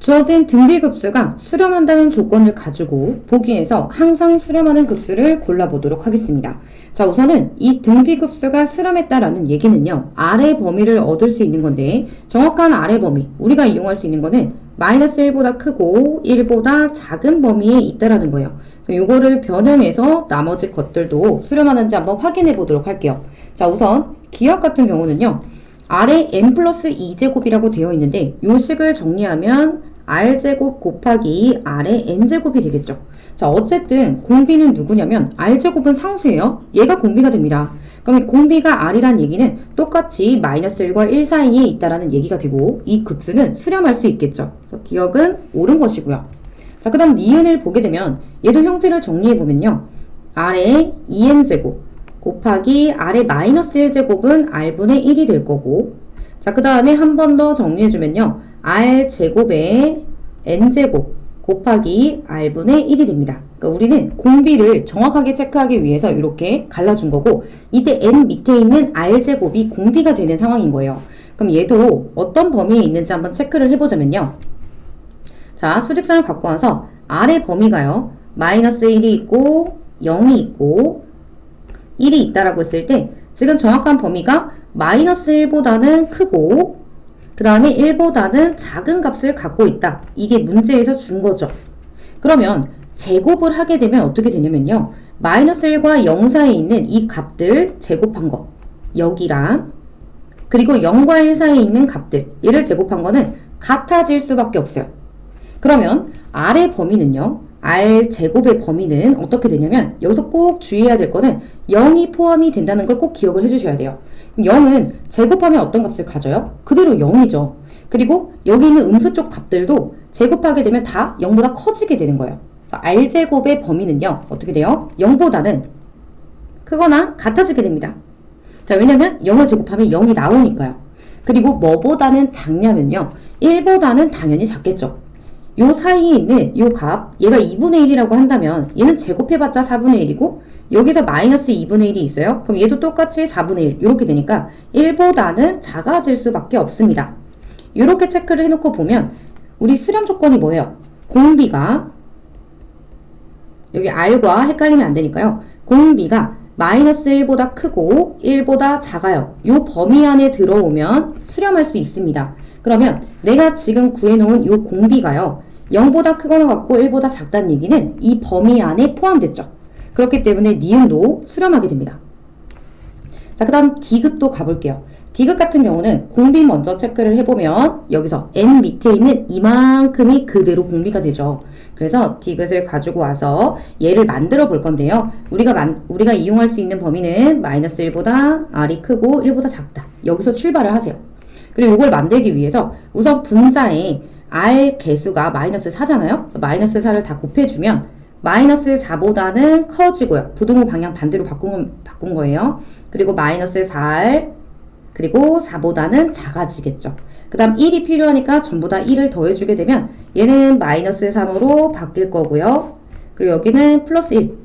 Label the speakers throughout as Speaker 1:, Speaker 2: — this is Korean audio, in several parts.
Speaker 1: 주어진 등비 급수가 수렴한다는 조건을 가지고 보기에서 항상 수렴하는 급수를 골라보도록 하겠습니다. 자, 우선은 이 등비 급수가 수렴했다라는 얘기는요, 아래 범위를 얻을 수 있는 건데, 정확한 아래 범위, 우리가 이용할 수 있는 거는 마이너스 1보다 크고 1보다 작은 범위에 있다라는 거예요. 요거를 변형해서 나머지 것들도 수렴하는지 한번 확인해 보도록 할게요. 자, 우선 기억 같은 경우는요, 아래 n 플러스 2제곱이라고 되어 있는데 요 식을 정리하면 r제곱 곱하기 r의 n제곱이 되겠죠. 자 어쨌든 공비는 누구냐면 r제곱은 상수예요. 얘가 공비가 됩니다. 이 공비가 r이란 얘기는 똑같이 마이너스 1과 1 사이에 있다라는 얘기가 되고 이 급수는 수렴할 수 있겠죠. 그래서 기억은 옳은 것이고요. 자, 그 다음 니은을 보게 되면 얘도 형태를 정리해보면요. r의 2n제곱 곱하기 r의 마이너스 1제곱은 r분의 1이 될 거고 자, 그 다음에 한 번 더 정리해주면요. r제곱에 n제곱 곱하기 r분의 1이 됩니다. 그러니까 우리는 공비를 정확하게 체크하기 위해서 이렇게 갈라준 거고 이때 n 밑에 있는 r제곱이 공비가 되는 상황인 거예요. 그럼 얘도 어떤 범위에 있는지 한번 체크를 해보자면요. 자, 수직선을 갖고 와서 r의 범위가요. 마이너스 1이 있고 0이 있고 1이 있다라고 했을 때 지금 정확한 범위가 마이너스 1보다는 크고 그 다음에 1보다는 작은 값을 갖고 있다. 이게 문제에서 준 거죠. 그러면 제곱을 하게 되면 어떻게 되냐면요. 마이너스 1과 0 사이에 있는 이 값들 제곱한 거 여기랑 그리고 0과 1 사이에 있는 값들 얘를 제곱한 거는 같아질 수밖에 없어요. 그러면 R의 범위는요. R 제곱의 범위는 어떻게 되냐면 여기서 꼭 주의해야 될 거는 0이 포함이 된다는 걸 꼭 기억을 해주셔야 돼요. 0은 제곱하면 어떤 값을 가져요? 그대로 0이죠. 그리고 여기 있는 음수 쪽 값들도 제곱하게 되면 다 0보다 커지게 되는 거예요. 그래서 R 제곱의 범위는요. 어떻게 돼요? 0보다는 크거나 같아지게 됩니다. 자, 왜냐면 0을 제곱하면 0이 나오니까요. 그리고 뭐보다는 작냐면요. 1보다는 당연히 작겠죠. 요 사이에 있는 요 값, 얘가 2분의 1이라고 한다면 얘는 제곱해봤자 4분의 1이고 여기서 마이너스 2분의 1이 있어요. 그럼 얘도 똑같이 4분의 1 이렇게 되니까 1보다는 작아질 수밖에 없습니다. 이렇게 체크를 해놓고 보면 우리 수렴 조건이 뭐예요? 공비가 여기 R과 헷갈리면 안 되니까요. 공비가 마이너스 1보다 크고 1보다 작아요. 요 범위 안에 들어오면 수렴할 수 있습니다. 그러면 내가 지금 구해놓은 요 공비가요. 0보다 크거나 같고 1보다 작다는 얘기는 이 범위 안에 포함됐죠. 그렇기 때문에 니은도 수렴하게 됩니다. 자, 그 다음 디귿도 가볼게요. 디귿 같은 경우는 공비 먼저 체크를 해보면 여기서 n 밑에 있는 이만큼이 그대로 공비가 되죠. 그래서 디귿을 가지고 와서 얘를 만들어 볼 건데요. 우리가 만, 우리가 이용할 수 있는 범위는 마이너스 1보다 r이 크고 1보다 작다. 여기서 출발을 하세요. 그리고 이걸 만들기 위해서 우선 분자에 r 개수가 마이너스 4잖아요. 마이너스 4를 다 곱해주면 마이너스 4보다는 커지고요. 부등호 방향 반대로 바꾼, 바꾼 거예요. 그리고 마이너스 4r 그리고 4보다는 작아지겠죠. 그 다음 1이 필요하니까 전부 다 1을 더해주게 되면 얘는 마이너스 3으로 바뀔 거고요. 그리고 여기는 플러스 1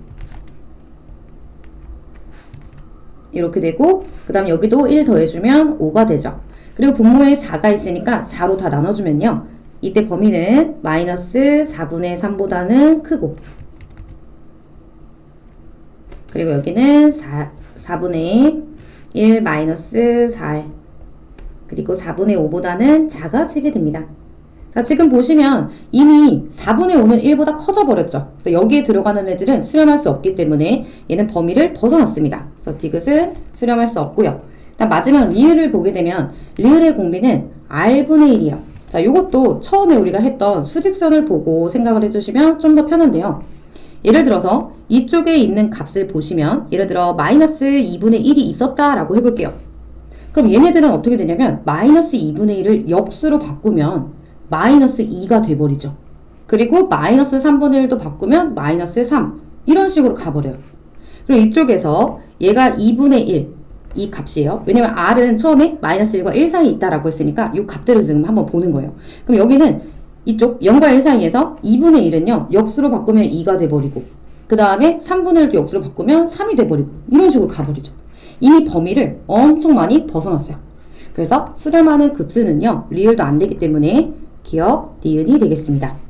Speaker 1: 이렇게 되고 그 다음 여기도 1 더해주면 5가 되죠. 그리고 분모에 4가 있으니까 4로 다 나눠주면요. 이때 범위는 마이너스 4분의 3보다는 크고 그리고 여기는 4, 4분의 1 마이너스 4 그리고 4분의 5보다는 작아지게 됩니다. 자, 지금 보시면 이미 4분의 5는 1보다 커져 버렸죠. 그래서 여기에 들어가는 애들은 수렴할 수 없기 때문에 얘는 범위를 벗어났습니다. 그래서 디귿은 수렴할 수 없고요. 일단 마지막 리을을 보게 되면 리을의 공비는 r분의 1이에요. 자, 이것도 처음에 우리가 했던 수직선을 보고 생각을 해주시면 좀 더 편한데요. 예를 들어서 이쪽에 있는 값을 보시면 예를 들어 마이너스 2분의 1이 있었다라고 해볼게요. 그럼 얘네들은 어떻게 되냐면 마이너스 2분의 1을 역수로 바꾸면 마이너스 2가 돼버리죠. 그리고 마이너스 3분의 1도 바꾸면 마이너스 3 이런 식으로 가버려요. 그리고 이쪽에서 얘가 2분의 1 이 값이에요. 왜냐면 r은 처음에 마이너스 1과 1 사이에 있다라고 했으니까 이 값대로 지금 한번 보는 거예요. 그럼 여기는 이쪽 0과 1 사이에서 2분의 1은요. 역수로 바꾸면 2가 돼버리고 그 다음에 3분의 1도 역수로 바꾸면 3이 돼버리고 이런 식으로 가버리죠. 이미 범위를 엄청 많이 벗어났어요. 그래서 수렴하는 급수는요. 리을도 안 되기 때문에 기억, 니은이 되겠습니다.